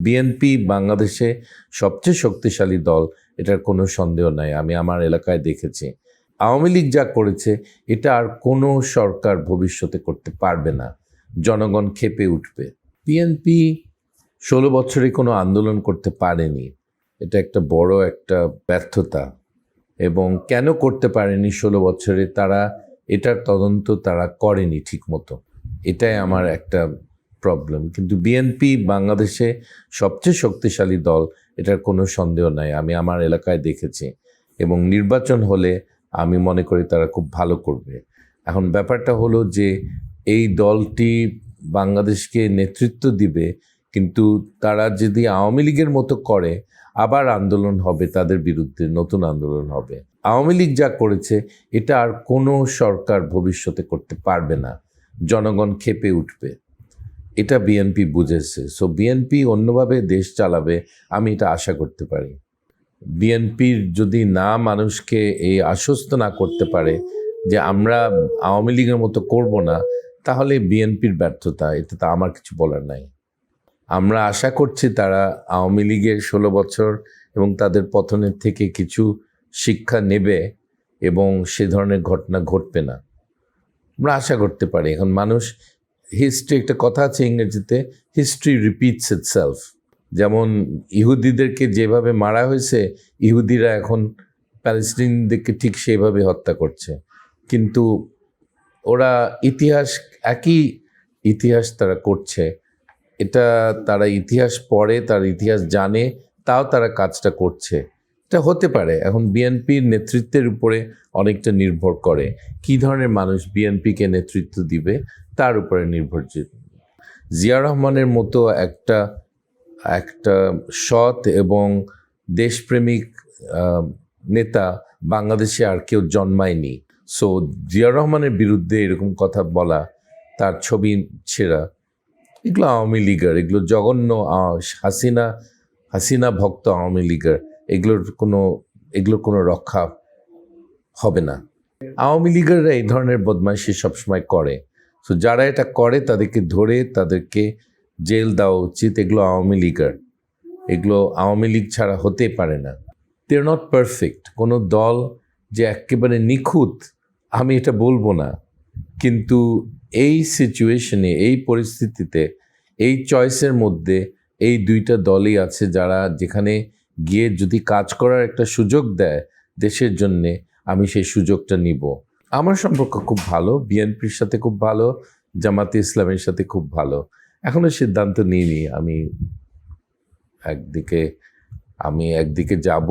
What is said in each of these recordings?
BNP বাংলাদেশে সবচেয়ে শক্তিশালী দল, এটার কোনো সন্দেহ নাই, আমি আমার এলাকায় দেখেছি। আওয়ামী লীগ যা করেছে, এটা আর কোনো সরকার ভবিষ্যতে করতে পারবে না। জনগণ খেপে উঠবে। বিএনপি ষোলো বছরে কোনো আন্দোলন করতে পারেনি। এটা একটা বড় একটা ব্যর্থতা। এবং কেন করতে পারেনি ষোলো বছরে, তারা, এটার তদন্ত তারা করেনি ঠিকমতো। এটাই আমার একটা প্রবলেম কিন্তু বিএনপি বাংলাদেশে সবচেয়ে শক্তিশালী দল, এটার কোনো সন্দেহ নাই। আমি আমার এলাকায় দেখেছি। এবং নির্বাচন হলে আমি মনে করি তারা খুব ভালো করবে। এখন ব্যাপারটা হলো যে, এই দলটি বাংলাদেশকে নেতৃত্ব দিবে, কিন্তু তারা যদি আওয়ামী লীগের মতো করে, আবার আন্দোলন হবে তাদের বিরুদ্ধে, নতুন আন্দোলন হবে। আওয়ামী লীগ যা করেছে, এটা আর কোনো সরকার ভবিষ্যতে করতে পারবে না। জনগণ খেপে উঠবে। এটা বিএনপি বুঝেছে। সো বিএনপি অন্যভাবে দেশ চালাবে, আমি এটা আশা করতে পারি। বিএনপির যদি না মানুষকে এই আশ্বস্ত না করতে পারে যে আমরা আওয়ামী লীগের মতো করব না, তাহলে বিএনপির ব্যর্থতা এটা তো আমার কিছু বলার নাই। আমরা আশা করছি তারা আওয়ামী লীগের ষোলো বছর এবং তাদের পতনের থেকে কিছু শিক্ষা নেবে এবং সে ধরনের ঘটনা ঘটবে না। আমরা আশা করতে পারি, এখন মানুষ হিস্ট্রি একটা কথা আছে ইংরেজিতে হিস্ট্রি রিপিটস ইটসেলফ যেমন ইহুদিদেরকে যেভাবে মারা হয়েছে, ইহুদিরা এখন প্যালেস্টিনদেরকে ঠিক সেইভাবে হত্যা করছে। কিন্তু ওরা ইতিহাস, একই ইতিহাস তারা করছে। এটা তারা ইতিহাস পড়ে, তার ইতিহাস জানে, তাও তারা কাজটা করছে। এটা হতে পারে, এখন বিএনপির নেতৃত্বের উপরে অনেকটা নির্ভর করে। কী ধরনের মানুষ বিএনপিকে নেতৃত্ব দিবে? তার উপরে নির্ভরশীল। জিয়া রহমানের মতো একটা একটা সৎ এবং দেশপ্রেমিক নেতা বাংলাদেশে আর কেউ জন্মায়নি। সো, জিয়া রহমানের বিরুদ্ধে এরকম কথা বলা, তার ছবি ছেঁড়া, এগুলো আওয়ামী লীগার, এগুলো জঘন্য হাসিনা হাসিনা ভক্ত আওয়ামী লীগার, এগুলোর কোনো এগুলোর কোনো রক্ষা হবে না। আওয়ামী লীগাররা এই ধরনের বদমাইশি সবসময় করে। সো যারা এটা করে, তাদেরকে ধরে, তাদেরকে জেল দেওয়া উচিত। এগুলো আওয়ামী লীগার। এগুলো আওয়ামী লীগ ছাড়া হতে পারে না। দে আর নট পারফেক্ট কোনো দল যে একেবারে নিখুঁত, আমি এটা বলব না। কিন্তু এই সিচুয়েশনে এই পরিস্থিতিতে, এই চয়েসের মধ্যে, এই দুইটা দলই আছে যারা যেখানে গিয়ে যদি কাজ করার একটা সুযোগ দেয় দেশের জন্যে, আমি সেই সুযোগটা নিব। আমার সম্পর্ক খুব ভালো, বিএনপির সাথে খুব ভালো, জামাতে ইসলামের সাথে খুব ভালো। এখনও সিদ্ধান্ত নিইনি আমি একদিকে আমি একদিকে যাব।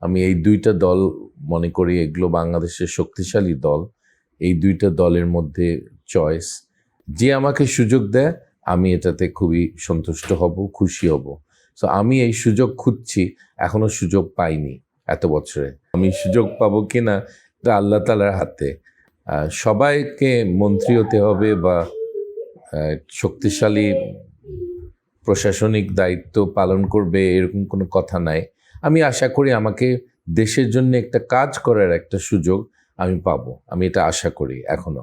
আমি এই দুইটা দল মনে করি এগুলো বাংলাদেশের শক্তিশালী দল। এই দুইটা দলের মধ্যে চয়েস যে আমাকে সুযোগ দেয়, আমি এটাতে খুবই সন্তুষ্ট হব, খুশি হব। সো আমি এই সুযোগ খুঁজছি, এখনও সুযোগ পাইনি এত বছরে। আমি সুযোগ পাবো কিনা এটা আল্লাহ তালার হাতে। সবাইকে মন্ত্রী হতে হবে বা শক্তিশালী প্রশাসনিক দায়িত্ব পালন করবে এরকম কোনো কথা নাই। আমি আশা করি আমাকে দেশের জন্য একটা কাজ করার একটা সুযোগ আমি পাবো। আমি এটা আশা করি এখনও।